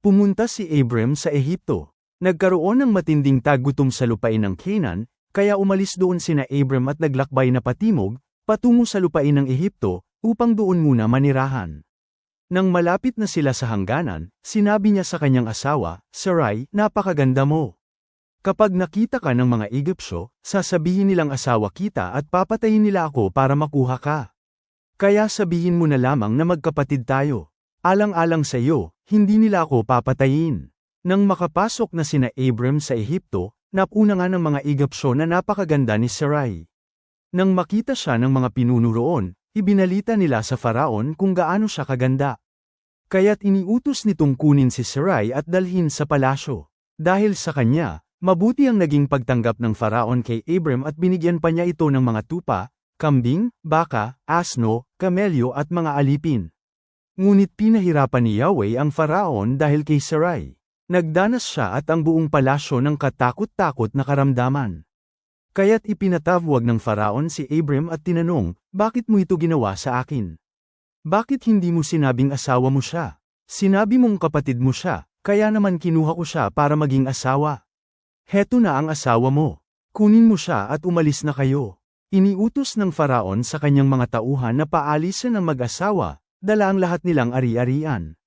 Pumunta si Abram sa Ehipto. Nagkaroon ng matinding tagutom sa lupain ng Canaan, kaya umalis doon sina Abram at naglakbay na patimog, patungo sa lupain ng Ehipto, upang doon muna manirahan. Nang malapit na sila sa hangganan, sinabi niya sa kanyang asawa, Sarai, napakaganda mo. Kapag nakita ka ng mga Egyptyo, sasabihin nilang asawa kita at papatayin nila ako para makuha ka. Kaya sabihin mo na lamang na magkapatid tayo. Alang-alang sa iyo, hindi nila ako papatayin. Nang makapasok na sina Abram sa Ehipto, napuna nga ng mga Egyptyo na napakaganda ni Sarai. Nang makita siya ng mga pinuno roon, ibinalita nila sa Faraon kung gaano siya kaganda. Kaya't iniutos nitong kunin si Sarai at dalhin sa palasyo. Dahil sa kanya, mabuti ang naging pagtanggap ng Faraon kay Abram at binigyan pa niya ito ng mga tupa, kambing, baka, asno, kamelyo at mga alipin. Ngunit pinahirapan ni Yahweh ang Faraon dahil kay Sarai. Nagdanas siya at ang buong palasyo ng katakot-takot na karamdaman. Kaya't ipinatawag ng Faraon si Abram at tinanong, bakit mo ito ginawa sa akin? Bakit hindi mo sinabing asawa mo siya? Sinabi mong kapatid mo siya, kaya naman kinuha ko siya para maging asawa. Heto na ang asawa mo. Kunin mo siya at umalis na kayo. Iniutos ng Faraon sa kanyang mga tauhan na paalisin ang mag-asawa, dala ang lahat nilang ari-arian.